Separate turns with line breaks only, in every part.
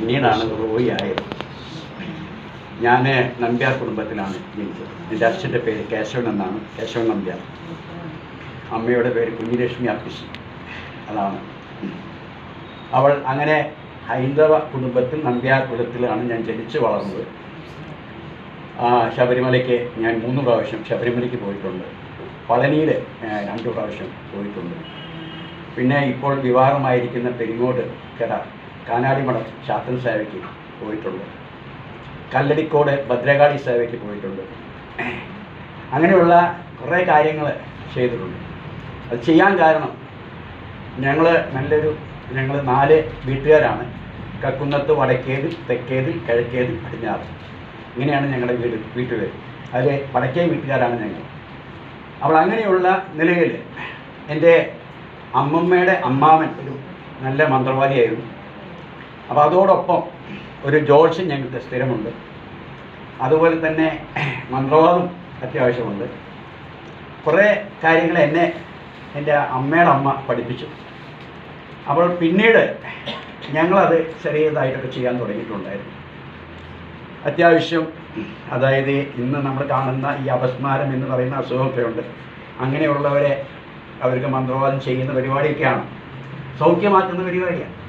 പിന്നീടാണ് റോയി ആയത്. ഞാൻ നമ്പ്യാർ കുടുംബത്തിലാണ് ജനിച്ചത്. എന്റെ അച്ഛന്റെ പേര് കേശവൻ എന്നാണ്. കേശവൻ നമ്പ്യാർ. അമ്മയുടെ പേര് കുഞ്ഞിലക്ഷ്മി അപ്പിശി അതാണ്. അവൾ അങ്ങനെ ഹൈന്ദവ കുടുംബത്തിൽ നമ്പ്യാർ കുലത്തിലാണ് ഞാൻ ജനിച്ചു വളർന്നത്. ശബരിമലയ്ക്ക് ഞാൻ മൂന്ന് പ്രാവശ്യം ശബരിമലയ്ക്ക് പോയിട്ടുണ്ട്. പളനിയിൽ രണ്ട് പ്രാവശ്യം പോയിട്ടുണ്ട്. പിന്നെ ഇപ്പോൾ വിവാഹമായിരിക്കുന്ന പെരിങ്ങോട് കര കാനാടിമഠം ശാസ്ത്ര സേവയ്ക്ക് പോയിട്ടുണ്ട്. കല്ലടിക്കോട് ഭദ്രകാളി സേവയ്ക്ക് പോയിട്ടുണ്ട്. അങ്ങനെയുള്ള കുറേ കാര്യങ്ങൾ ചെയ്തിട്ടുണ്ട്. അത് ചെയ്യാൻ കാരണം ഞങ്ങൾ നല്ലൊരു ഞങ്ങൾ നാല് വീട്ടുകാരാണ്. കക്കുന്നത്ത് വടക്കേത് തെക്കേത് കിഴക്കേത് പടിഞ്ഞാറ്. ഇങ്ങനെയാണ് ഞങ്ങളുടെ വീട് വീട്ടുപേര് അതിൽ വടക്കേ വീട്ടുകാരാണ് ഞങ്ങൾ. അപ്പോൾ അങ്ങനെയുള്ള നിലയിൽ എന്റെ അമ്മമ്മയുടെ അമ്മാവൻ ഒരു നല്ല മന്ത്രവാദിയായിരുന്നു. അപ്പോൾ അതോടൊപ്പം ഒരു ജോൾഷൻ ഞങ്ങൾക്ക് സ്ഥിരമുണ്ട്. അതുപോലെ തന്നെ മന്ത്രവാദം അത്യാവശ്യമുണ്ട്. കുറേ കാര്യങ്ങൾ എന്നെ എന്റെ അമ്മയുടെ അമ്മ പഠിപ്പിച്ചു. അപ്പോൾ പിന്നീട് ഞങ്ങളത് ചെറിയതായിട്ടൊക്കെ ചെയ്യാൻ തുടങ്ങിയിട്ടുണ്ടായിരുന്നു. അത്യാവശ്യം അതായത് ഇന്ന് നമ്മൾ കാണുന്ന ഈ അപസ്മാരം എന്ന് പറയുന്ന അസുഖമൊക്കെ ഉണ്ട് അങ്ങനെയുള്ളവരെ അവർക്ക് മന്ത്രവാദം ചെയ്യുന്ന പരിപാടിയൊക്കെയാണ്. സൗഖ്യമാക്കുന്ന പരിപാടിയാണ്.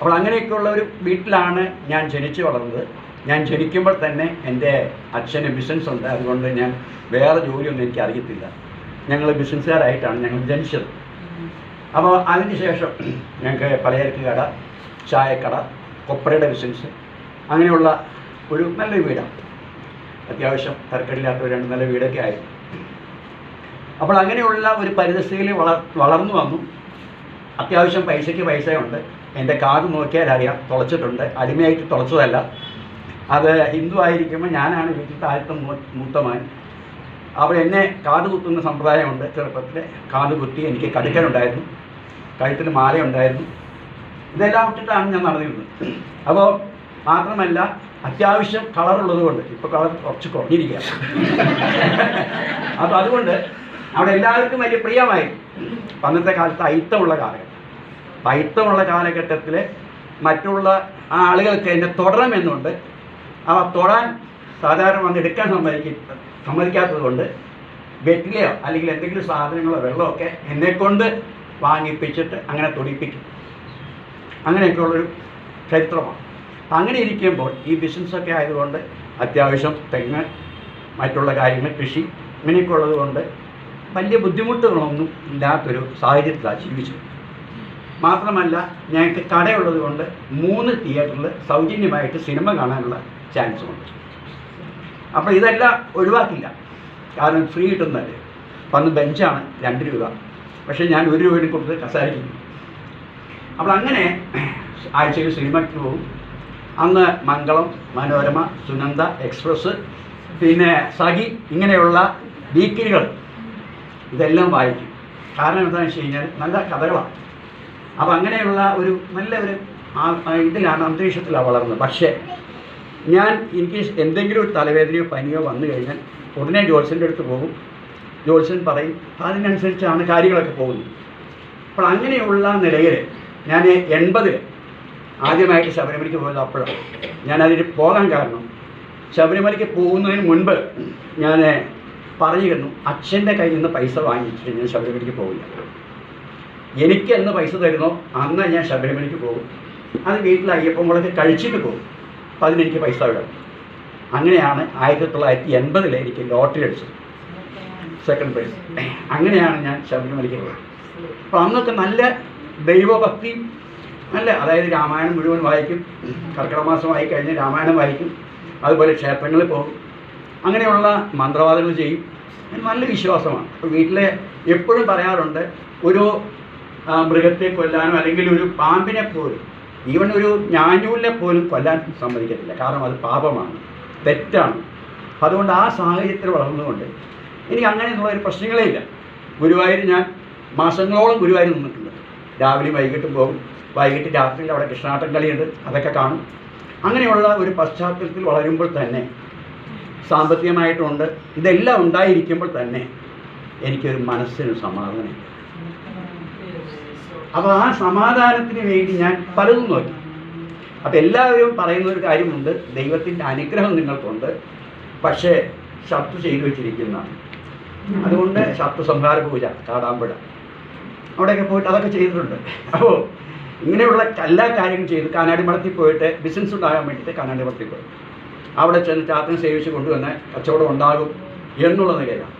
അപ്പോൾ അങ്ങനെയൊക്കെയുള്ള ഒരു വീട്ടിലാണ് ഞാൻ ജനിച്ചു വളർന്നത്. ഞാൻ ജനിക്കുമ്പോൾ തന്നെ എന്റെ അച്ഛന് ബിസിനസ് ഉണ്ട്. അതുകൊണ്ട് ഞാൻ വേറെ ജോലിയൊന്നും എനിക്ക് അറിയത്തില്ല. ഞങ്ങൾ ബിസിനസ്സുകാരായിട്ടാണ് ഞങ്ങൾ ജനിച്ചത്. അപ്പോൾ അതിനുശേഷം ഞങ്ങൾക്ക് പലചരക്ക് കട ചായക്കട കൊപ്രയുടെ ബിസിനസ് അങ്ങനെയുള്ള ഒരു നല്ല വീടാണ്. അത്യാവശ്യം തരക്കടില്ലാത്ത ഒരു രണ്ട് നല്ല വീടൊക്കെ ആയിരുന്നു. അപ്പോൾ അങ്ങനെയുള്ള ഒരു പരിതസ്ഥിതിയിൽ വളർ വളർന്നു വന്നു. അത്യാവശ്യം പൈസയ്ക്ക് പൈസയുണ്ട്. എന്റെ കാത് നോക്കിയാൽ അറിയാം. തുളച്ചിട്ടുണ്ട്. അടിമയായിട്ട് തുളച്ചതല്ല. അത് ഹിന്ദു ആയിരിക്കുമ്പോൾ ഞാനാണ് വീട്ടിൽ താഴത്തെ മൂത്തമായി അപ്പോൾ എന്നെ കാത് കുത്തുന്ന സമ്പ്രദായമുണ്ട്. ചെറുപ്പത്തിൽ കാത് കുത്തി എനിക്ക് കടുക്കനുണ്ടായിരുന്നു. കഴുത്തിൽ മാലയുണ്ടായിരുന്നു. ഇതെല്ലാം ഇട്ടിട്ടാണ് ഞാൻ നടന്നിരുന്നത്. അപ്പോൾ മാത്രമല്ല അത്യാവശ്യം കളറുള്ളത് കൊണ്ട് ഇപ്പോൾ കളർ കുറച്ച് കുറഞ്ഞിരിക്കുക അപ്പോൾ അതുകൊണ്ട് അവിടെ എല്ലാവർക്കും വലിയ പ്രിയമായി. അന്നത്തെ കാലത്ത് അയിത്തമുള്ള കാലഘട്ടം. അപ്പം അയിത്തമുള്ള കാലഘട്ടത്തിൽ മറ്റുള്ള ആളുകൾക്ക് എന്നെ തുടരണമെന്നുണ്ട് അവ തൊടാൻ സാധാരണ വന്ന് എടുക്കാൻ സമ്മതിക്ക സമ്മതിക്കാത്തത് കൊണ്ട് വെറ്റിലയോ അല്ലെങ്കിൽ എന്തെങ്കിലും സാധനങ്ങളോ വെള്ളമൊക്കെ എന്നെക്കൊണ്ട് വാങ്ങിപ്പിച്ചിട്ട് അങ്ങനെ തൊടിപ്പിക്കും. അങ്ങനെയൊക്കെയുള്ളൊരു ചരിത്രമാണ്. അങ്ങനെ ഇരിക്കുമ്പോൾ ഈ ബിസിനസ്സൊക്കെ ആയതുകൊണ്ട് അത്യാവശ്യം തെങ്ങ് മറ്റുള്ള കാര്യങ്ങൾ കൃഷി ഇങ്ങനെയൊക്കെ ഉള്ളത് കൊണ്ട് വലിയ ബുദ്ധിമുട്ടുകളൊന്നും ഇല്ലാത്തൊരു സാഹചര്യത്തിലാണ് ജീവിച്ചത്. മാത്രമല്ല ഞങ്ങൾക്ക് കടയുള്ളത് കൊണ്ട് മൂന്ന് തിയേറ്ററിൽ സൗജന്യമായിട്ട് സിനിമ കാണാനുള്ള ചാൻസ് ഉണ്ട്. അപ്പോൾ ഇതെല്ലാം ഒഴിവാക്കില്ല. കാരണം ഫ്രീ കിട്ടുന്നതല്ലേ. അപ്പം അന്ന് ബെഞ്ചാണ് രണ്ട് രൂപ. പക്ഷേ ഞാൻ ഒരു രൂപയിൽ കൊടുത്ത് കസാരിക്കുന്നു. അപ്പോൾ അങ്ങനെ ആഴ്ചയിൽ സിനിമയ്ക്ക് പോകും. അന്ന് മംഗളം മനോരമ സുനന്ദ എക്സ്പ്രസ് പിന്നെ സഖി ഇങ്ങനെയുള്ള വീക്കിലികൾ ഇതെല്ലാം വായിക്കും. കാരണം എന്താണെന്ന് വെച്ച് കഴിഞ്ഞാൽ നല്ല കഥകളാണ്. അപ്പോൾ അങ്ങനെയുള്ള ഒരു നല്ല ഒരു ഇതിലാണ് അന്തരീക്ഷത്തിലാണ് വളർന്നത്. പക്ഷേ ഞാൻ എനിക്ക് എന്തെങ്കിലും ഒരു തലവേദനയോ പനിയോ വന്നു കഴിഞ്ഞാൽ ഉടനെ ജോത്സ്യന്റെ അടുത്ത് പോകും. ജോത്സ്യൻ പറയും അതിനനുസരിച്ചാണ് കാര്യങ്ങളൊക്കെ പോകുന്നത്. അപ്പോൾ അങ്ങനെയുള്ള നിലയിൽ ഞാൻ എൺപതിൽ ആദ്യമായിട്ട് ശബരിമലയ്ക്ക് പോയത് അപ്പോഴാണ്. ഞാനതിന് പോകാൻ കാരണം ശബരിമലയ്ക്ക് പോകുന്നതിന് മുൻപ് ഞാൻ പറഞ്ഞിരുന്നു അച്ഛന്റെ കയ്യിൽ നിന്ന് പൈസ വാങ്ങിച്ചിട്ട് ഞാൻ ശബരിമലയ്ക്ക് പോകില്ല എനിക്ക് എന്ന് പൈസ തരുന്നോ? അന്ന് ഞാൻ ശബരിമലയ്ക്ക് പോകും. അത് വീട്ടിൽ അയ്യപ്പമുളക്ക് കഴിച്ചിട്ട് പോകും. അപ്പം അതിനെനിക്ക് പൈസ വിടും അങ്ങനെയാണ് ആയിരത്തി തൊള്ളായിരത്തി എൺപതിൽ എനിക്ക് ലോട്ടറി അടിച്ചത്. സെക്കൻഡ് പ്രൈസ് അങ്ങനെയാണ് ഞാൻ ശബരിമലയ്ക്ക് പോയത്. അപ്പോൾ അന്നൊക്കെ നല്ല ദൈവഭക്തി നല്ല അതായത് രാമായണം മുഴുവൻ വായിക്കും. കർക്കിടക മാസം വായിക്കഴിഞ്ഞാൽ രാമായണം വായിക്കും. അതുപോലെ ക്ഷേത്രങ്ങളിൽ പോകും. അങ്ങനെയുള്ള മന്ത്രവാദങ്ങൾ ചെയ്യും. നല്ല വിശ്വാസമാണ്. വീട്ടിലെ എപ്പോഴും പറയാറുണ്ട് ഒരു മൃഗത്തെ കൊല്ലാനോ അല്ലെങ്കിൽ ഒരു പാമ്പിനെ പോലും ഈവൻ ഒരു ഞാനൂലിനെ പോലും കൊല്ലാൻ സമ്മതിക്കത്തില്ല. കാരണം അത് പാപമാണ് തെറ്റാണ്. അതുകൊണ്ട് ആ സാഹചര്യത്തിൽ വളർന്നുകൊണ്ട് എനിക്ക് അങ്ങനെയുള്ള ഒരു പ്രശ്നങ്ങളേ ഇല്ല. ഗുരുവായൂർ ഞാൻ മാസങ്ങളോളം ഗുരുവായൂർ നിന്നിട്ടുണ്ട്. രാവിലെയും വൈകിട്ടും പോകും. വൈകിട്ട് രാത്രിയിൽ അവിടെ കൃഷ്ണാട്ടം കളിയുണ്ട്. അതൊക്കെ കാണും. അങ്ങനെയുള്ള ഒരു പശ്ചാത്തലത്തിൽ വളരുമ്പോൾ തന്നെ സാമ്പത്തികമായിട്ടുണ്ട് ഇതെല്ലാം ഉണ്ടായിരിക്കുമ്പോൾ തന്നെ എനിക്കൊരു മനസ്സിന് സമാധാനം അപ്പോൾ ആ സമാധാനത്തിന് വേണ്ടി ഞാൻ പലതും നോക്കി. അപ്പം എല്ലാവരും പറയുന്ന ഒരു കാര്യമുണ്ട്. ദൈവത്തിന്റെ അനുഗ്രഹം നിങ്ങൾക്കുണ്ട്. പക്ഷേ ശത്രു ചെയ്തു വെച്ചിരിക്കുന്നതാണ് അതുകൊണ്ട് ശത്രു സംഹാര പൂജ കാടാമ്പുഴ. അവിടെയൊക്കെ പോയിട്ട് അതൊക്കെ ചെയ്തിട്ടുണ്ട്. അപ്പോൾ ഇങ്ങനെയുള്ള എല്ലാ കാര്യങ്ങളും ചെയ്ത്. കാനാടി മഠത്തിൽ പോയിട്ട് ബിസിനസ് ഉണ്ടാകാൻ വേണ്ടിയിട്ട് കാനാടി മഠത്തിൽ പോയി. അവിടെ ചെന്ന് ചാത്തനെ സേവിച്ച് കൊണ്ടുവന്ന് കച്ചവടം ഉണ്ടാകും എന്നുള്ള നിലയിലാണ്.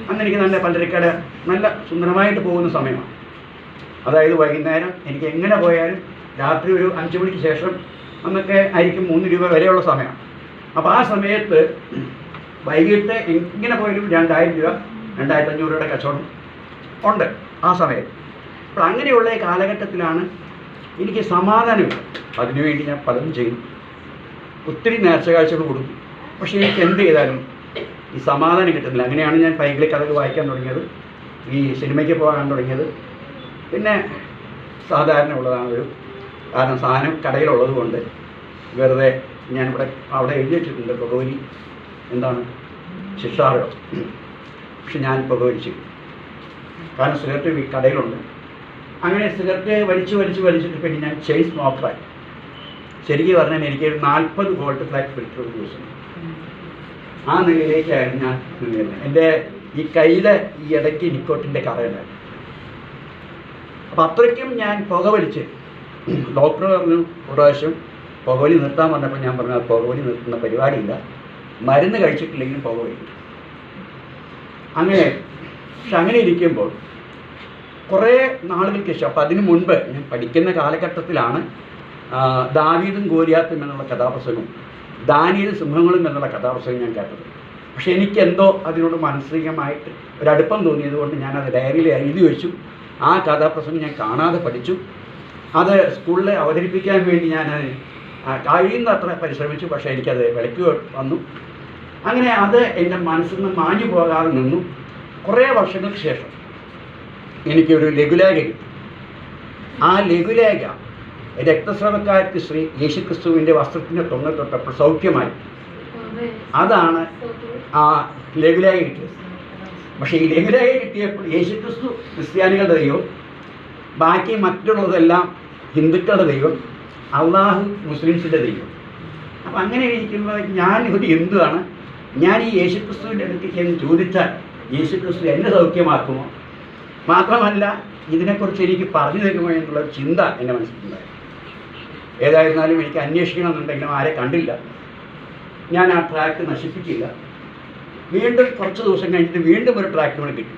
അങ്ങനെ എനിക്ക് നല്ല പലചരക്കട നല്ല സുന്ദരമായിട്ട് പോകുന്ന സമയമാണ്. അതായത് വൈകുന്നേരം എനിക്ക് എങ്ങനെ പോയാലും രാത്രി ഒരു അഞ്ച് മണിക്ക് ശേഷം അന്നൊക്കെ ആയിരിക്കും മൂന്ന് രൂപ വരെയുള്ള സമയമാണ് അപ്പോൾ ആ സമയത്ത് വൈകിട്ട് എങ്ങനെ പോയാലും രണ്ടായിരം രൂപ രണ്ടായിരത്തി അഞ്ഞൂറ് രൂപയുടെ കച്ചവടം ഉണ്ട് ആ സമയത്ത്. അപ്പോൾ അങ്ങനെയുള്ള കാലഘട്ടത്തിലാണ് എനിക്ക് സമാധാനമില്ല അതിനുവേണ്ടി ഞാൻ പലതും ചെയ്യുന്നു ഒത്തിരി നേർച്ച കാഴ്ചകൾ കൊടുക്കും പക്ഷേ എനിക്ക് എന്ത് ചെയ്താലും ഈ സമാധാനം കിട്ടുന്നില്ല. അങ്ങനെയാണ് ഞാൻ പൈങ്കിളി കഥകൾ വായിക്കാൻ തുടങ്ങിയത്. ഈ സിനിമയ്ക്ക് പോകാൻ തുടങ്ങിയത്. പിന്നെ സാധാരണ ഉള്ളതാണ് ഒരു കാരണം സാധനം കടയിലുള്ളത് കൊണ്ട് വെറുതെ ഞാനിവിടെ അവിടെ എഴുതി വെച്ചിട്ടുണ്ട് പുകവലി എന്താണ് ശിക്ഷാർഹം. പക്ഷെ ഞാൻ പുകവലിച്ചു കാരണം സിഗരറ്റ് കടയിലുണ്ട്. അങ്ങനെ സിഗരറ്റ് വലിച്ചു വലിച്ചു വലിച്ചിട്ട് പിന്നെ ഞാൻ ചെയിൻ സ്മോക്കറായി. ശരിക്കും പറഞ്ഞാൽ എനിക്ക് ഒരു നാൽപ്പത് വോൾട്ട് ഫ്ലാറ്റ് ഫിൽറ്റർ യൂസ് ദിവസം. ആ നിലയിലേക്കായിരുന്നു ഞാൻ എന്റെ ഈ കയ്യിലെ ഈ ഇടയ്ക്ക് നിക്കോട്ടിന്റെ കറയുണ്ടായിരുന്നു. അപ്പം അത്രയ്ക്കും ഞാൻ പുകവലിച്ച് ഡോക്ടർ പറഞ്ഞു പ്രാവശ്യം പുകവലി നിർത്താൻ പറഞ്ഞപ്പോൾ ഞാൻ പറഞ്ഞു പുകവലി നിർത്തുന്ന പരിപാടിയില്ല. മരുന്ന് കഴിച്ചിട്ടില്ലെങ്കിലും പുകവലി അങ്ങനെ പക്ഷെ അങ്ങനെ ഇരിക്കുമ്പോൾ കുറേ നാളുകൾക്ക് ശേഷം അപ്പം അതിനു മുൻപ് ഞാൻ പഠിക്കുന്ന കാലഘട്ടത്തിലാണ് ദാവീദും ഗോലിയാത്തും എന്നുള്ള കഥാപ്രസംഗം ദാനിയലും സിംഹങ്ങളും എന്നുള്ള കഥാപ്രസംഗം ഞാൻ കേട്ടത്. പക്ഷെ എനിക്കെന്തോ അതിനോട് മാനസികമായിട്ട് ഒരടുപ്പം തോന്നിയത് കൊണ്ട് ഞാൻ അത് ഡയറിയിൽ എഴുതി വെച്ചു. ആ കഥാപ്രസംഗം ഞാൻ കാണാതെ പഠിച്ചു. അത് സ്കൂളിൽ അവതരിപ്പിക്കാൻ വേണ്ടി ഞാൻ കഴിയുന്ന അത്ര പരിശ്രമിച്ചു. പക്ഷേ എനിക്കത് വിലക്ക് വന്നു. അങ്ങനെ അത് എന്റെ മനസ്സിൽ നിന്ന് മാഞ്ഞു പോകാതെ നിന്നു. കുറേ വർഷങ്ങൾക്ക് ശേഷം എനിക്കൊരു ലഘുലേഖ കിട്ടി. ആ ലഘുലേഖ രക്തസ്രവക്കാർക്ക് ശ്രീ യേശുക്രിസ്തുവിന്റെ വസ്ത്രത്തിന്റെ തൊങ്ങൽ തൊട്ടപ്പോൾ സൗഖ്യമായി അതാണ് ആ ലഘുലേഖ കിട്ടിയത്. പക്ഷേ ഈ ലഘുലേഖ കിട്ടിയപ്പോൾ യേശുക്രിസ്തു ക്രിസ്ത്യാനികളുടെ ദൈവം ബാക്കി മറ്റുള്ളതെല്ലാം ഹിന്ദുക്കളുടെ ദൈവം അള്ളാഹു മുസ്ലിംസിന്റെ ദൈവം. അപ്പം അങ്ങനെ ഇരിക്കുമ്പോൾ ഞാൻ ഒരു ഹിന്ദുവാണ്. ഞാൻ ഈ യേശുക്രിസ്തുവിന്റെ അടുത്ത് ചെന്ന് ചോദിച്ചാൽ യേശുക്രിസ്തു എന്നെ സൗഖ്യമാക്കുമോ? മാത്രമല്ല ഇതിനെക്കുറിച്ച് എനിക്ക് പറഞ്ഞു തരുമോ എന്നുള്ള ചിന്ത എന്റെ മനസ്സിലുണ്ടായി. ഏതായിരുന്നാലും എനിക്ക് അന്വേഷിക്കണമെന്നുണ്ടെങ്കിലും ആരെ കണ്ടില്ല. ഞാൻ ആ ട്രാക്ക് നശിപ്പിച്ചില്ല. വീണ്ടും കുറച്ച് ദിവസം കഴിഞ്ഞിട്ട് വീണ്ടും ഒരു ട്രാക്ക് കൂടെ കിട്ടി.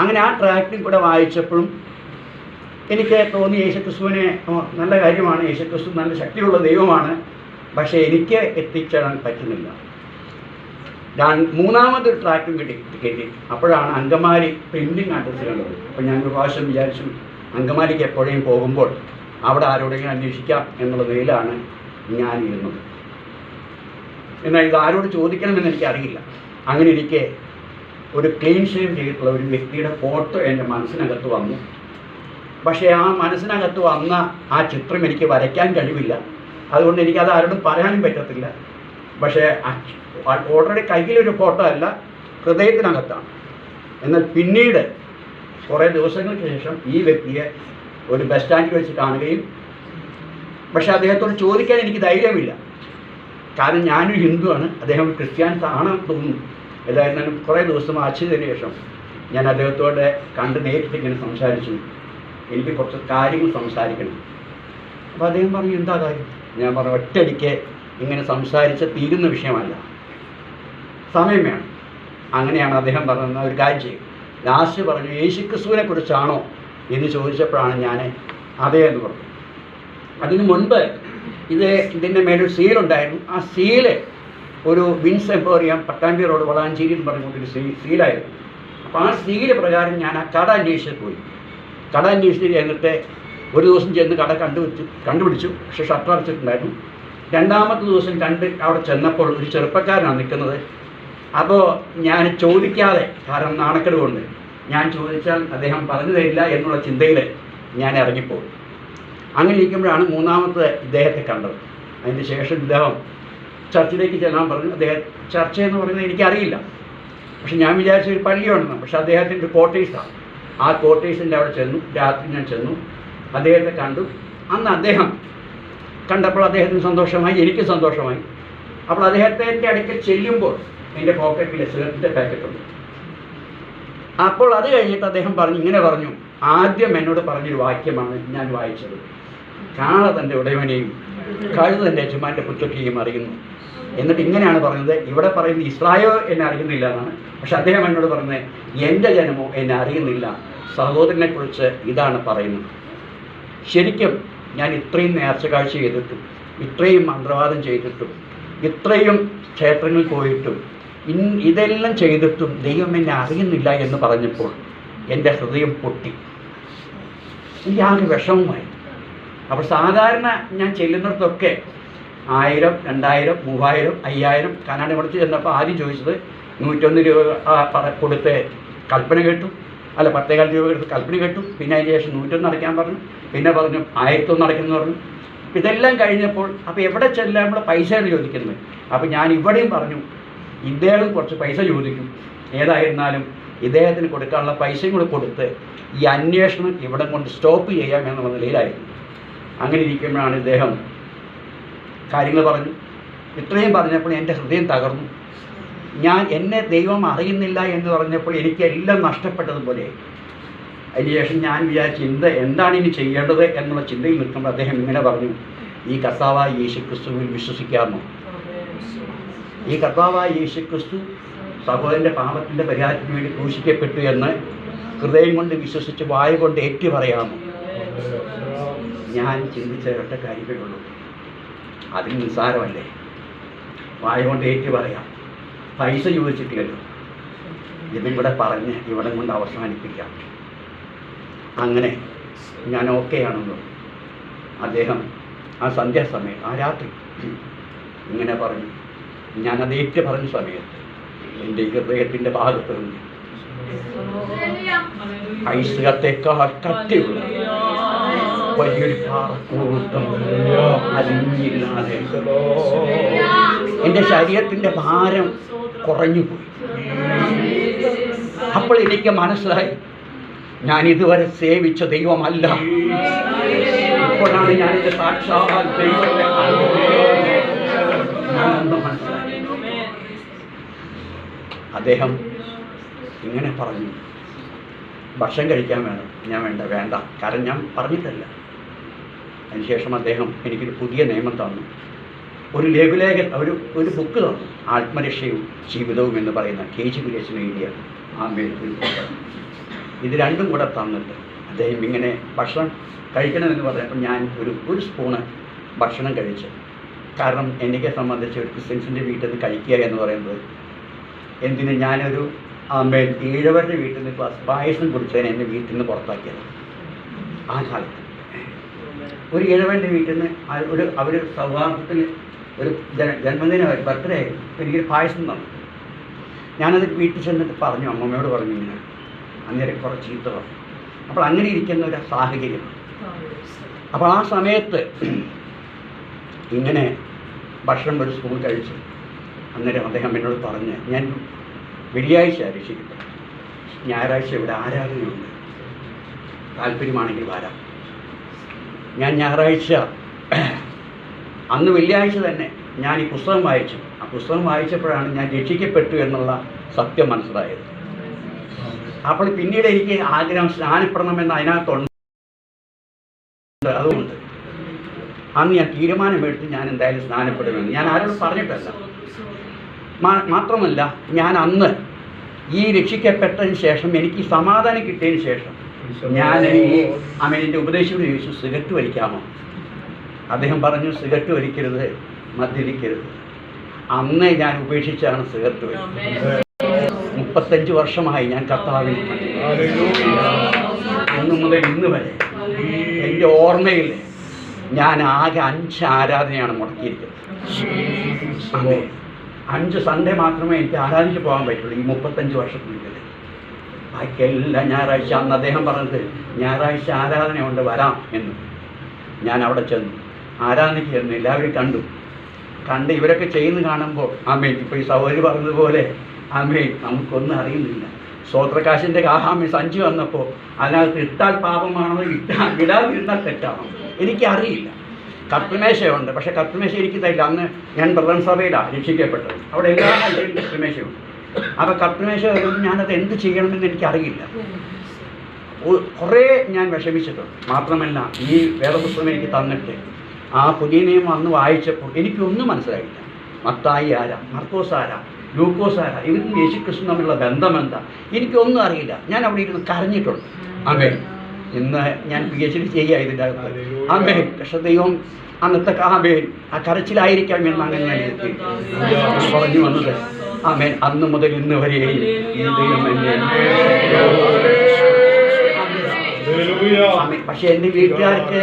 അങ്ങനെ ആ ട്രാക്ടും കൂടെ വായിച്ചപ്പോഴും എനിക്ക് തോന്നി യേശുക്രിസ്തുവിനെ നല്ല കാര്യമാണ്. യേശുക്രിസ്തു നല്ല ശക്തിയുള്ള ദൈവമാണ്. പക്ഷേ എനിക്ക് എത്തിച്ചേരാൻ പറ്റുന്നില്ല. ഞാൻ മൂന്നാമതൊരു ട്രാക്കും കിട്ടി കിട്ടി. അപ്പോഴാണ് അങ്കമാലി പ്രിന്റിങ് അഡ്രസ്സിൽ കണ്ടത്. അപ്പോൾ ഞാൻ ഒരു പ്രാവശ്യം വിചാരിച്ചു അങ്കമാലിക്ക് എപ്പോഴേയും പോകുമ്പോൾ അവിടെ ആരോടെങ്കിലും അന്വേഷിക്കാം എന്നുള്ള നിലയിലാണ് ഞാൻ ഇരുന്നത് എന്നാൽ ഇത് ആരോട് ചോദിക്കണമെന്ന് എനിക്കറിയില്ല. അങ്ങനെ ഇരിക്കെ ഒരു ക്ലീൻ ഷേവ് ചെയ്തിട്ടുള്ള ഒരു വ്യക്തിയുടെ ഫോട്ടോ എന്റെ മനസ്സിനകത്ത് വന്നു. പക്ഷേ ആ മനസ്സിനകത്ത് വന്ന ആ ചിത്രം എനിക്ക് വരയ്ക്കാൻ കഴിവില്ല. അതുകൊണ്ട് എനിക്ക് അത് ആരോടും പറയാനും പറ്റത്തില്ല. പക്ഷേ ഓൾറെഡി കയ്യിലൊരു ഫോട്ടോ അല്ല ഹൃദയത്തിനകത്താണ്. എന്നാൽ പിന്നീട് കുറേ ദിവസങ്ങൾക്ക് ശേഷം ഈ വ്യക്തിയെ ഒരു ബസ് സ്റ്റാൻഡിൽ വെച്ച് കാണുകയും പക്ഷേ അദ്ദേഹത്തോട് ചോദിക്കാൻ എനിക്ക് ധൈര്യമില്ല. കാരണം ഞാനും ഹിന്ദുവാണ് അദ്ദേഹം ഒരു ആണ് തോന്നുന്നു. ഏതായിരുന്നാലും കുറേ ദിവസം അച്ഛതിന് ശേഷം ഞാൻ അദ്ദേഹത്തോട് കണ്ട് നേരിട്ട് ഇങ്ങനെ സംസാരിച്ചു. എനിക്ക് കുറച്ച് കാര്യങ്ങൾ സംസാരിക്കണം. അപ്പോൾ അദ്ദേഹം പറഞ്ഞു എന്താ കാര്യം? ഞാൻ പറഞ്ഞു ഒറ്റയടിക്ക് ഇങ്ങനെ സംസാരിച്ച് തീരുന്ന വിഷയമല്ല. സമയം വേണം. അങ്ങനെയാണ് അദ്ദേഹം പറഞ്ഞത് ഒരു കാര്യം ചെയ്യും. ലാസ്റ്റ് പറഞ്ഞു യേശുക്രിസ്തുവിനെ കുറിച്ചാണോ എന്ന് ചോദിച്ചപ്പോഴാണ് ഞാൻ അതേ എന്ന് പറഞ്ഞു. അതിനു മുൻപ് ഇത് ഇതിന്റെ മേലൊരു സീലുണ്ടായിരുന്നു ആ സീൽ ഒരു Vins emporium Pattambi road Valanchery എന്ന് പറഞ്ഞുകൊണ്ടൊരു സീ സീലായിരുന്നു. അപ്പോൾ ആ സീൽ പ്രകാരം ഞാൻ ആ കട അന്വേഷിച്ച് പോയി. കട അന്വേഷിച്ച് ചെന്നിട്ട് ഒരു ദിവസം ചെന്ന് കട കണ്ടുപിടിച്ചു കണ്ടുപിടിച്ചു. പക്ഷെ ഷട്ടർ അടച്ചിട്ടുണ്ടായിരുന്നു. രണ്ടാമത്തെ ദിവസം കണ്ട് അവിടെ ചെന്നപ്പോൾ ഒരു ചെറുപ്പക്കാരനാണ് നിൽക്കുന്നത്. അപ്പോൾ ഞാൻ ചോദിക്കാതെ കാരണം നാണക്കേട് കൊണ്ട് ഞാൻ ചോദിച്ചാൽ അദ്ദേഹം പറഞ്ഞു തരില്ല എന്നുള്ള ചിന്തയിൽ ഞാൻ ഇറങ്ങിപ്പോയി. അങ്ങനെ ഇരിക്കുമ്പോഴാണ് മൂന്നാമത്തെ ഇദ്ദേഹത്തെ കണ്ടത്. അതിന് ശേഷം ഇദ്ദേഹം ചർച്ചിലേക്ക് ചെല്ലാൻ പറഞ്ഞു. അദ്ദേഹം ചർച്ച എന്ന് പറയുന്നത് എനിക്കറിയില്ല. പക്ഷെ ഞാൻ വിചാരിച്ച ഒരു പള്ളിയുണ്ടെന്ന് പക്ഷെ അദ്ദേഹത്തിന്റെ ഒരു കോട്ടേഴ്സാണ് ആ കോട്ടേഴ്സിന്റെ അവിടെ ചെന്നു. രാത്രി ഞാൻ ചെന്നു. അദ്ദേഹത്തെ കണ്ടു. അന്ന് അദ്ദേഹം കണ്ടപ്പോൾ അദ്ദേഹത്തിന് സന്തോഷമായി എനിക്ക് സന്തോഷമായി. അപ്പോൾ അദ്ദേഹത്തിന്റെ അടുക്കൽ ചെല്ലുമ്പോൾ എന്റെ പോക്കറ്റിൽ സിഗരറ്റിന്റെ പാക്കറ്റുണ്ട് അപ്പോൾ അത് കഴിഞ്ഞിട്ട് അദ്ദേഹം പറഞ്ഞു ഇങ്ങനെ പറഞ്ഞു ആദ്യം എന്നോട് പറഞ്ഞൊരു വാക്യമാണ് ഞാൻ വായിച്ചത്. കാള തന്റെ ഉടയവനെയും കഴുത തന്റെ യജമാന്റെ പുറ്റൊക്കെയും അറിയുന്നു. എന്നിട്ട് ഇങ്ങനെയാണ് പറയുന്നത് ഇവിടെ പറയുന്നത് ഇസ്രായോ എന്നെ അറിയുന്നില്ല എന്നാണ്. പക്ഷെ അദ്ദേഹം എന്നോട് പറയുന്നത് എന്റെ ജനമോ എന്നെ അറിയുന്നില്ല. സഹോദരനെ കുറിച്ച് ഇതാണ് പറയുന്നത്. ശരിക്കും ഞാൻ ഇത്രയും നേർച്ച കാഴ്ച ചെയ്തിട്ടും ഇത്രയും മന്ത്രവാദം ചെയ്തിട്ടും ഇത്രയും ക്ഷേത്രങ്ങളിൽ പോയിട്ടും ഇൻ ഇതെല്ലാം ചെയ്തിട്ടും ദൈവം എന്നെ അറിയുന്നില്ല എന്ന് പറഞ്ഞപ്പോൾ എന്റെ ഹൃദയം പൊട്ടി. എനിക്ക് ആകെ വിഷമമായി. അപ്പോൾ സാധാരണ ഞാൻ ചെല്ലുന്നിടത്തൊക്കെ ആയിരം രണ്ടായിരം മൂവായിരം അയ്യായിരം കാനാട് കൊടുത്ത് ചെന്നപ്പോൾ ആദ്യം ചോദിച്ചത് നൂറ്റൊന്ന് രൂപ കൊടുത്ത് കൽപ്പന കേട്ടു. അല്ല പത്തേകാൽ രൂപ എടുത്ത് കൽപ്പന കേട്ടു. പിന്നെ അതിന് ശേഷം നൂറ്റൊന്ന് അടയ്ക്കാൻ പറഞ്ഞു. പിന്നെ പറഞ്ഞു ആയിരത്തൊന്ന് അടയ്ക്കുന്നു പറഞ്ഞു. ഇതെല്ലാം കഴിഞ്ഞപ്പോൾ അപ്പോൾ എവിടെ ചെല്ലാൻ നമ്മൾ പൈസയാണ് ചോദിക്കുന്നത്. അപ്പോൾ ഞാൻ ഇവിടെയും പറഞ്ഞു ഇദ്ദേഹം കുറച്ച് പൈസ ചോദിക്കും. ഏതായിരുന്നാലും ഇദ്ദേഹത്തിന് കൊടുക്കാനുള്ള പൈസയും കൂടെ കൊടുത്ത് ഈ അന്വേഷണം ഇവിടെ കൊണ്ട് സ്റ്റോപ്പ് ചെയ്യാം എന്നുള്ള നിലയിലായിരുന്നു. അങ്ങനെ ഇരിക്കുമ്പോഴാണ് ഇദ്ദേഹം കാര്യങ്ങൾ പറഞ്ഞു. ഇത്രയും പറഞ്ഞപ്പോൾ എന്റെ ഹൃദയം തകർന്നു. ഞാൻ എന്നെ ദൈവം അറിയുന്നില്ല എന്ന് പറഞ്ഞപ്പോൾ എനിക്ക് എല്ലാം നഷ്ടപ്പെട്ടതുപോലെ. അതിനുശേഷം ഞാൻ വിചാരിച്ച ചിന്ത എന്താണ് ഇനി ചെയ്യേണ്ടത്? എന്നുള്ള ചിന്തയിൽ നിൽക്കുമ്പോൾ അദ്ദേഹം ഇങ്ങനെ പറഞ്ഞു ഈ കർത്താവായ യേശു ക്രിസ്തുവിൽ വിശ്വസിക്കാമോ? ഈ കർത്താവായ യേശു ക്രിസ്തു സഹോദരന്റെ പാപത്തിന്റെ പരിഹാരത്തിന് വേണ്ടി ക്രൂശിക്കപ്പെട്ടു എന്ന് ഹൃദയം കൊണ്ട് വിശ്വസിച്ച് വായ കൊണ്ട് ഏറ്റു പറയാമോ ഞാൻ ചിന്തിച്ച ഒറ്റ കാര്യമേ ഉള്ളൂ അതിൽ നിസ്സാരമല്ലേ? വായ കൊണ്ട് ഏറ്റു പറയാം. പൈസ ചോദിച്ചിട്ടില്ലല്ലോ. ഇതിവിടെ പറഞ്ഞ് ഇവിടെ കൊണ്ട് അവസാനിപ്പിക്കാം. അങ്ങനെ ഞാൻ ഓക്കെ ആണല്ലോ അദ്ദേഹം ആ സന്ധ്യാസമയം ആ രാത്രി ഇങ്ങനെ പറഞ്ഞു. ഞാനത് ഏറ്റു പറഞ്ഞ സമയത്ത് എന്റെ ഹൃദയത്തിന്റെ ഭാഗത്ത് നിന്ന് ഐശ്വര്യത്തെക്കാൾ കട്ടിയുള്ള വലിയൊരു പാറക്കൂട്ടം അലിഞ്ഞില്ലാതെ എന്റെ ശരീരത്തിന്റെ ഭാരം കുറഞ്ഞുപോയി അപ്പോൾ എനിക്ക് മനസ്സിലായി ഞാൻ ഇതുവരെ സേവിച്ച ദൈവമല്ല. ഇപ്പോഴാണ് ഞാൻ എന്റെ. ഞാനൊന്ന് മനസ്സിലായി അദ്ദേഹം ഇങ്ങനെ പറഞ്ഞു ഭക്ഷണം കഴിക്കാൻ വേണം. ഞാൻ വേണ്ട വേണ്ട. കാരണം ഞാൻ പറഞ്ഞിട്ടല്ല. അതിനുശേഷം അദ്ദേഹം എനിക്കൊരു പുതിയ നിയമം തന്നു. ഒരു ലഘുലേഖൻ ഒരു ഒരു ബുക്ക് തന്നു. ആത്മരക്ഷയും ജീവിതവും എന്ന് പറയുന്ന കെ ജി കുര്യച്ചൻ എഴുതിയ ഇത് രണ്ടും കൂടെ തന്നിട്ട് അദ്ദേഹം ഇങ്ങനെ ഭക്ഷണം കഴിക്കണമെന്ന് പറഞ്ഞപ്പോൾ ഞാൻ ഒരു ഒരു സ്പൂണ് ഭക്ഷണം കഴിച്ചു. കാരണം എന്നെ സംബന്ധിച്ച് ഒരു ക്രിസ്ത്യൻസിന്റെ വീട്ടിൽ നിന്ന് കഴിക്കുക എന്ന് പറയുന്നത് എന്തിന് ഞാനൊരു അമ്മ ഈഴവരുടെ വീട്ടിൽ നിന്ന് ക്ലാസ് പായസം കുടിച്ചതിന് എന്റെ വീട്ടിൽ നിന്ന് പുറത്താക്കിയത്. ആ കാലത്ത്. ഒരു ഇഴവന്റെ വീട്ടിൽ നിന്ന് ഒരു അവർ സൗഹാർദ്ദത്തിന് ഒരു ജന്മദിനമായി ജന്മദിനം ബർത്ത്ഡേ എനിക്ക് പായസം തന്നു. ഞാനത് വീട്ടിൽ ചെന്നിട്ട് പറഞ്ഞു അമ്മമ്മയോട് പറഞ്ഞു ഇങ്ങനെ. അന്നേരം കുറച്ച് ചീത്ത അപ്പോൾ അങ്ങനെ ഇരിക്കുന്ന ഒരു സാഹചര്യം. അപ്പോൾ ആ സമയത്ത് ഇങ്ങനെ ഭക്ഷണം ഒരു സ്പൂൺ കഴിച്ചു അന്നേരം അദ്ദേഹം എന്നോട് പറഞ്ഞ് ഞാൻ വെള്ളിയാഴ്ച രക്ഷിക്കപ്പെട്ടു ഞായറാഴ്ച ഇവിടെ ആരാധനയുണ്ട്. താല്പര്യമാണെങ്കിൽ വരാം. ഞാൻ ഞായറാഴ്ച അന്ന് വെള്ളിയാഴ്ച തന്നെ ഞാൻ ഈ പുസ്തകം വായിച്ചു. ആ പുസ്തകം വായിച്ചപ്പോഴാണ് ഞാൻ രക്ഷിക്കപ്പെട്ടു എന്നുള്ള സത്യം മനസ്സിലായത്. അപ്പോൾ പിന്നീട് എനിക്ക് ആഗ്രഹം സ്നാനപ്പെടണമെന്ന് അതിനകത്തുണ്ട്. അതുകൊണ്ട് അന്ന് ഞാൻ തീരുമാനമെടുത്ത് ഞാൻ എന്തായാലും സ്നാനപ്പെടുമെന്ന് ഞാൻ ആരോടും പറഞ്ഞിട്ടല്ല. മാത്രമല്ല ഞാൻ അന്ന് ഈ രക്ഷിക്കപ്പെട്ടതിന് ശേഷം എനിക്ക് സമാധാനം കിട്ടിയതിന് ശേഷം ഞാൻ ഈ അമേലിന്റെ ഉപദേശിയോട് ചോദിച്ചു സിഗരറ്റ് വലിക്കാമോ? അദ്ദേഹം പറഞ്ഞു സിഗരറ്റ് വലിക്കരുത് മദ്യപിക്കരുത്. അന്നേ ഞാൻ ഉപേക്ഷിച്ചാണ് സിഗരറ്റ് വലിക്കുന്നത്. മുപ്പത്തഞ്ച് വർഷമായി ഞാൻ കർത്താവിൽ അന്ന് മുതൽ ഇന്ന് വരെ എന്റെ ഓർമ്മയിൽ ഞാൻ ആകെ അഞ്ച് ആരാധനയാണ് മുടക്കിയിരിക്കുന്നത്. അഞ്ച് സൺഡേ മാത്രമേ എനിക്ക് ആരാധിച്ച് പോകാൻ പറ്റുള്ളൂ ഈ മുപ്പത്തഞ്ച് വർഷത്തിനുള്ളിൽ. ബാക്കി ഞായറാഴ്ച അന്ന് അദ്ദേഹം പറഞ്ഞത് ഞായറാഴ്ച ആരാധനയുണ്ട് വരാം എന്ന്. ഞാൻ അവിടെ ചെന്നു. ആരാധനയ്ക്ക് ചെന്നു എല്ലാവരും കണ്ടു. കണ്ട് ഇവരൊക്കെ ചെയ്യുന്നു കാണുമ്പോൾ അമ്മേ ഇപ്പോൾ ഈ സഹോദരി പറഞ്ഞതുപോലെ അമ്മേ നമുക്കൊന്നും അറിയുന്നില്ല. സ്വോത്രകാശിന്റെ കാഹാമി സഞ്ചി വന്നപ്പോൾ അതിനകത്ത് ഇട്ടാൽ പാപമാണോ ഇട്ടാൽ വിടാതിരുന്നാൽ തെറ്റാണോ. എനിക്കറിയില്ല. കർത്തമേശയുണ്ട് പക്ഷെ കർത്തമേശ എനിക്ക് അന്ന് ഞാൻ ബ്രദൻ സഭയിലാണ് രക്ഷിക്കപ്പെട്ടത്. അവിടെ എല്ലാ കത്തുമേശയുണ്ട് അപ്പോൾ വരുമ്പോൾ ഞാനത് എന്ത് ചെയ്യണമെന്ന് എനിക്കറിയില്ല. കുറേ ഞാൻ വിഷമിച്ചിട്ടുണ്ട്. മാത്രമല്ല ഈ വേദപുസ്തകം എനിക്ക് തന്നിട്ട് ആ പുതിയ നിയമം അന്ന് വായിച്ചപ്പോൾ എനിക്കൊന്നും മനസ്സിലായില്ല. മത്തായി ആരാ? മർക്കോസ് ആരാ? ലൂക്കോസ് ആരാ? ഇവരും യേശു കൃഷ്ണൻ തമ്മിലുള്ള ബന്ധം എന്താ എനിക്കൊന്നും അറിയില്ല. ഞാൻ അവിടെ ഇരുന്ന് കരഞ്ഞിട്ടുണ്ട്. അമേ ഇന്ന് ഞാൻ പി എച്ച് ഡി ചെയ്യുക ഇതിന്റെ അകത്ത്. അമേ പക്ഷെ ദൈവം അന്നത്തെ ആമേൻ. ആ കരച്ചിലായിരിക്കാം എന്നാണ് ഞാൻ പറഞ്ഞു വന്നത്. ആമേൻ അന്ന് മുതൽ ഇന്ന് വരെ. പക്ഷെ എന്റെ വീട്ടുകാർക്ക്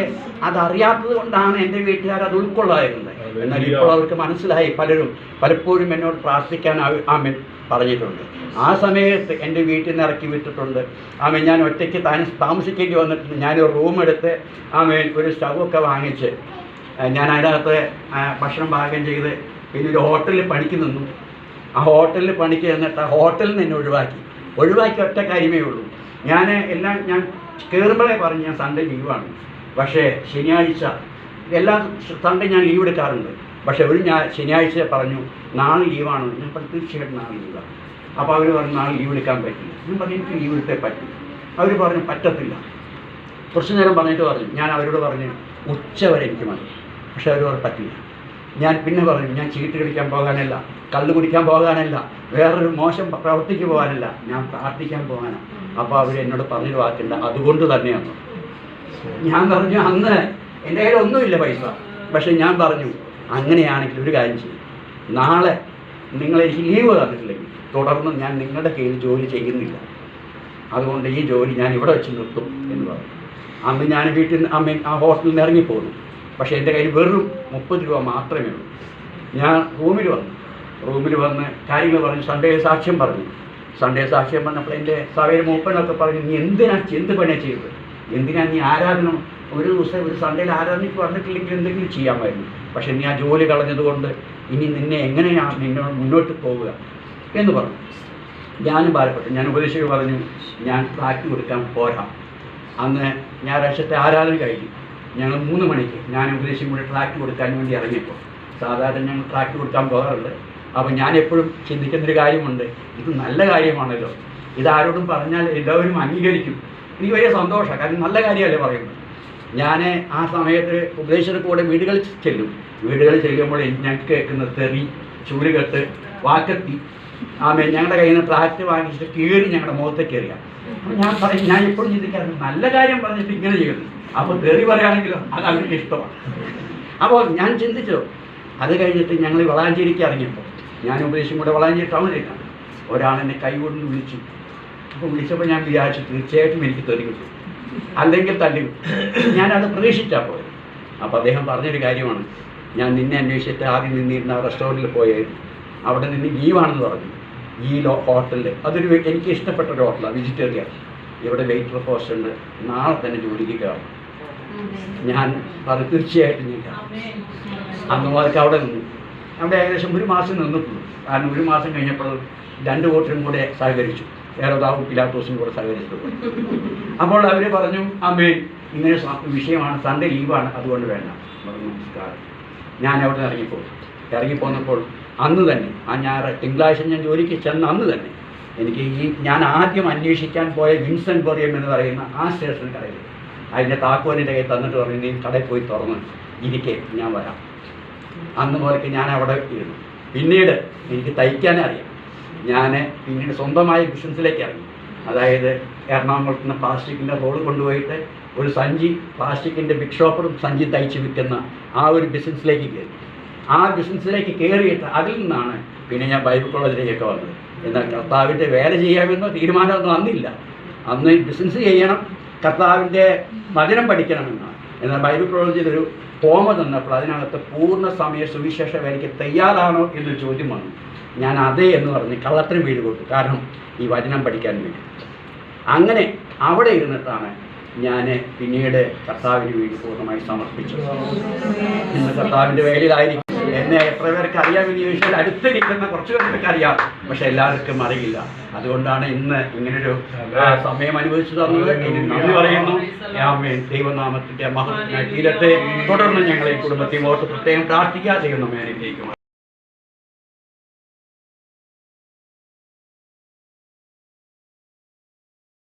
അതറിയാത്തത് കൊണ്ടാണ് എന്റെ വീട്ടുകാർ അത് ഉൾക്കൊള്ളായിരുന്നത് എന്നാൽ ഇപ്പോൾ അവർക്ക് മനസ്സിലായി പലരും പലപ്പോഴും എന്നോട് പ്രാർത്ഥിക്കാൻ ആമേൻ പറഞ്ഞിട്ടുണ്ട്. ആ സമയത്ത് എന്റെ വീട്ടിൽ നിന്ന് ഇറക്കി വിട്ടിട്ടുണ്ട്. ആമേൻ. ഞാൻ ഒറ്റയ്ക്ക് താൻ താമസിക്കേണ്ടി വന്നിട്ടുണ്ട്. ഞാനൊരു റൂം എടുത്ത് ആമേൻ ഒരു സ്റ്റൗവൊക്കെ വാങ്ങിച്ച് ഞാൻ അതിനകത്ത് ഭക്ഷണം പാകം ചെയ്ത് പിന്നെ ഒരു ഹോട്ടലിൽ പണിക്ക് നിന്നു. ആ ഹോട്ടലിൽ പണിക്ക് ചെന്നിട്ട് ആ ഹോട്ടലിൽ നിന്ന് ഒഴിവാക്കി. ഒഴിവാക്കി ഒറ്റ കാര്യമേ ഉള്ളൂ. ഞാൻ എല്ലാം ഞാൻ കയറുമ്പോഴേ പറഞ്ഞു ഞാൻ സൺഡേ ലീവാണ് പക്ഷേ ശനിയാഴ്ച എല്ലാ സൺഡേ ഞാൻ ലീവ് എടുക്കാറുണ്ട്. പക്ഷേ ഒരു ഞാൻ ശനിയാഴ്ച പറഞ്ഞു നാളെ ലീവാണ് ഞാൻ പറഞ്ഞു തീർച്ചയായിട്ടും നാളെ ലീവാണ് അപ്പോൾ അവർ പറഞ്ഞു നാളെ ലീവ് എടുക്കാൻ പറ്റില്ല. ഞാൻ പറഞ്ഞു എനിക്ക് ലീവ് എടുത്തേ പറ്റും. അവർ പറഞ്ഞു പറ്റത്തില്ല. കുറച്ച് നേരം പറഞ്ഞിട്ട് പറഞ്ഞു. ഞാൻ അവരോട് പറഞ്ഞു ഉച്ച വരെ എനിക്ക് മതി. പക്ഷേ പറഞ്ഞു പറ്റില്ല. ഞാൻ പിന്നെ പറഞ്ഞു ഞാൻ ചീട്ട് കളിക്കാൻ പോകാനല്ല. കള്ള് കുടിക്കാൻ പോകാനല്ല വേറൊരു മോശം പ്രവൃത്തിക്ക് പോകാനല്ല ഞാൻ പ്രാർത്ഥിക്കാൻ പോകാനാണ് അപ്പോൾ അവർ എന്നോട് പറഞ്ഞൊരു വാക്കുണ്ട് അതുകൊണ്ട് തന്നെയാണ്. ഞാൻ പറഞ്ഞു അന്ന് എന്റെ കയ്യിൽ ഒന്നുമില്ല പൈസ. പക്ഷെ ഞാൻ പറഞ്ഞു അങ്ങനെയാണെങ്കിൽ ഒരു കാര്യം ചെയ്യും. നാളെ നിങ്ങൾ എനിക്ക് ലീവ് തന്നിട്ടില്ലെങ്കിൽ തുടർന്ന് ഞാൻ നിങ്ങളുടെ കീഴിൽ ജോലി ചെയ്യുന്നില്ല. അതുകൊണ്ട് ഈ ജോലി ഞാൻ ഇവിടെ വെച്ച് നിർത്തും എന്ന് പറഞ്ഞു. അന്ന് ഞാൻ വീട്ടിൽ നിന്ന് അമ്മ ആ ഹോസ്റ്റലിൽ നിന്ന് ഇറങ്ങിപ്പോന്നു. പക്ഷേ എന്റെ കയ്യിൽ വെറും മുപ്പത് രൂപ മാത്രമേ ഉള്ളൂ. ഞാൻ റൂമിൽ വന്നു. റൂമിൽ വന്ന് കാര്യങ്ങൾ പറഞ്ഞു സൺഡേ സാക്ഷ്യം പറഞ്ഞു. സൺഡേ സാക്ഷ്യം പറഞ്ഞപ്പോൾ എന്റെ സവേര മൂപ്പനൊക്കെ പറഞ്ഞു നീ എന്തിനാ എന്ത് പണിയാണ് ചെയ്തത്? എന്തിനാ നീ ആരാധന ഒരു ദിവസം ഒരു സൺഡേയിൽ ആരാധനയ്ക്ക് വന്നിട്ടില്ലെങ്കിൽ എന്തെങ്കിലും ചെയ്യാമായിരുന്നു. പക്ഷേ നീ ആ ജോലി കളഞ്ഞതുകൊണ്ട് ഇനി നിന്നെ എങ്ങനെയാണ് നിന്നോട് മുന്നോട്ട് പോവുക? എന്ന് പറഞ്ഞു. ഞാനും ഭാരപ്പെട്ടു. ഞാൻ ഉപദേശികൾ പറഞ്ഞു ഞാൻ ട്രാക്ക് കൊടുക്കാൻ പോരാ. അന്ന് ഞായറാഴ്ചത്തെ ആരാധന കഴിഞ്ഞു. ഞങ്ങൾ മൂന്ന് മണിക്ക് ഞാൻ ഉപദേശിക്കും കൂടി ട്രാക്ക് കൊടുക്കാൻ വേണ്ടി ഇറങ്ങിയപ്പോൾ. സാധാരണ ഞങ്ങൾ ട്രാക്ക് കൊടുക്കാൻ പോകാറുണ്ട്. അപ്പോൾ ഞാൻ എപ്പോഴും ചിന്തിക്കുന്നൊരു കാര്യമുണ്ട്. ഇത് നല്ല കാര്യമാണല്ലോ. ഇത് ആരോടും പറഞ്ഞാൽ എല്ലാവരും അംഗീകരിക്കും. എനിക്ക് വലിയ സന്തോഷമാണ് കാരണം നല്ല കാര്യമല്ലേ പറയുന്നത്. ഞാൻ ആ സമയത്ത് ഉപദേശത്തിന് കൂടെ വീടുകളിൽ ചെല്ലും. വീടുകളിൽ ചെല്ലുമ്പോൾ ഞാൻ കേൾക്കുന്ന തെറി ചൂലുകെട്ട് വാക്കത്തി. ആമേ ഞങ്ങളുടെ കയ്യിൽ നിന്ന് ട്രാക്ട് വാങ്ങിച്ചിട്ട് കീറി ഞങ്ങളുടെ മുഖത്തേക്ക് എറിയാം അപ്പോൾ ഞാൻ പറയും ഞാൻ എപ്പോഴും ചിന്തിക്കാറുണ്ട് നല്ല കാര്യം പറഞ്ഞിട്ട് ഇങ്ങനെ ചെയ്യുന്നു. അപ്പോൾ തെറി പറയുകയാണെങ്കിലോ അത് അവർക്ക് ഇഷ്ടമാണ് അപ്പോൾ ഞാൻ ചിന്തിച്ചു. അത് കഴിഞ്ഞിട്ട് ഞങ്ങൾ വളാഞ്ചേരിക്ക് ഇറങ്ങിയപ്പോൾ ഞാൻ ഉപദേശം കൂടെ വളരെ ടൗണിലേക്കാണ് ഒരാൾ എന്നെ കൈകൊണ്ട് വിളിച്ചു. അപ്പോൾ വിളിച്ചപ്പോൾ ഞാൻ വിചാരിച്ചു തീർച്ചയായിട്ടും എനിക്ക് തെറി കിട്ടും അല്ലെങ്കിൽ തല്ലി കിട്ടും ഞാനത് പ്രതീക്ഷിച്ചാൽ പോയത്. അപ്പോൾ അദ്ദേഹം പറഞ്ഞൊരു കാര്യമാണ്. ഞാൻ നിന്നെ അന്വേഷിച്ചിട്ട് ആദ്യം നിന്നിരുന്ന റെസ്റ്റോറന്റിൽ പോയായിരുന്നു. അവിടെ നിന്ന് ലീവാണെന്ന് പറഞ്ഞു. ഈ ലോ ഹോട്ടലിൽ അതൊരു എനിക്ക് ഇഷ്ടപ്പെട്ട ഒരു ഹോട്ടലാണ് വെജിറ്റേറിയൻ ഇവിടെ വെയിറ്റർ പോസ്റ്റ് ഉണ്ട്. നാളെ തന്നെ ജോലിക്ക് കയറണം ഞാൻ പറഞ്ഞു തീർച്ചയായിട്ടും ഞാൻ. അന്ന് അവിടെ നിന്നു അവിടെ ഏകദേശം ഒരു മാസം നിന്നിട്ടുള്ളൂ. കാരണം ഒരു മാസം കഴിഞ്ഞപ്പോൾ രണ്ട് വോട്ടിനും കൂടെ സഹകരിച്ചു. ഏറോദാവും പിലാത്തോസും കൂടെ സഹകരിച്ചു. അപ്പോൾ അവർ പറഞ്ഞു അമ്മേ ഇങ്ങനെ വിഷയമാണ് സൺഡേ ലീവാണ് അതുകൊണ്ട് വേണ്ട. നമസ്കാരം. ഞാൻ അവിടെ നിന്ന് ഇറങ്ങിപ്പോയി. ഇറങ്ങിപ്പോന്നപ്പോൾ അന്ന് തന്നെ ആ ഞായർ തിങ്കളാഴ്ച ഞാൻ ജോലിക്ക് ചെന്ന അന്ന് തന്നെ എനിക്ക് ഈ ഞാൻ ആദ്യം അന്വേഷിക്കാൻ പോയ വിൻസെന്റ് ബോറിയം എന്ന് പറയുന്ന ആ സ്റ്റേഷനിൽ കടയിൽ അതിന്റെ താക്കോലിന്റെ കയ്യിൽ തന്നിട്ട് പറഞ്ഞു നീ കടയിൽ പോയി തുറന്ന് ഇരിക്കേ ഞാൻ വരാം. അന്ന് മുതൽക്ക് ഞാൻ അവിടെ ഇരുന്നു. പിന്നീട് എനിക്ക് തയ്ക്കാനേ അറിയാം. ഞാൻ പിന്നീട് സ്വന്തമായ ബിസിനസ്സിലേക്ക് ഇറങ്ങി. അതായത് എറണാകുളത്ത് നിന്ന് പ്ലാസ്റ്റിക്കിന്റെ റോൾ കൊണ്ടുപോയിട്ട് ഒരു സഞ്ചി പ്ലാസ്റ്റിക്കിന്റെ ബിഗ് ഷോപ്പറും സഞ്ചി തയ്ച്ച് വിൽക്കുന്ന ആ ഒരു ബിസിനസ്സിലേക്ക് കയറി. ആ ബിസിനസ്സിലേക്ക് കയറിയിട്ട് അതിൽ നിന്നാണ് പിന്നെ ഞാൻ ബൈബിൾ കോളേജിലേക്കൊക്കെ വന്നത്. എന്നാൽ കർത്താവിന്റെ വേല ചെയ്യാമെന്നോ തീരുമാനമൊന്നും അന്നില്ല അന്ന് ബിസിനസ് ചെയ്യണം കർത്താവിന്റെ വചനം പഠിക്കണമെന്നാണ്. എന്നാൽ ബൈബിൾ കോളേജിൽ ഫോമ തന്നപ്പോൾ അതിനകത്ത് പൂർണ സമയ സുവിശേഷ വേലയ്ക്ക് തയ്യാറാണോ എന്നൊരു ചോദ്യം വന്നു. ഞാൻ അതേ എന്ന് പറഞ്ഞ് കള്ളത്തിന് വീട് കൊടുത്തു. കാരണം ഈ വചനം പഠിക്കാൻ വേണ്ടി. അങ്ങനെ അവിടെ ഇരുന്നിട്ടാണ് ഞാൻ പിന്നീട് കർത്താവിന് വേണ്ടി പൂർണമായി സമർപ്പിച്ചത്. ഇന്ന് കർത്താവിന്റെ വേലയിലായിരിക്കും എന്നെ എത്ര പേർക്ക് അറിയാമെന്ന് ചോദിച്ചാൽ അടുത്തിരിക്കുന്ന കുറച്ച് പേർക്ക് അറിയാം. പക്ഷെ എല്ലാവർക്കും അറിയില്ല. അതുകൊണ്ടാണ് ഇന്ന് ഇങ്ങനൊരു സമയം അനുഭവിച്ചു തന്നത്. നന്ദി പറയുന്നു. ദൈവനാമത്തിന്റെ മഹത്വത്തിനായി തീരട്ടെ തുടർന്ന് ഞങ്ങളെ ഈ ഓർത്ത് പ്രത്യേകം പ്രാർത്ഥിക്കാതെ ദൈവം അനുഗ്രഹിക്കും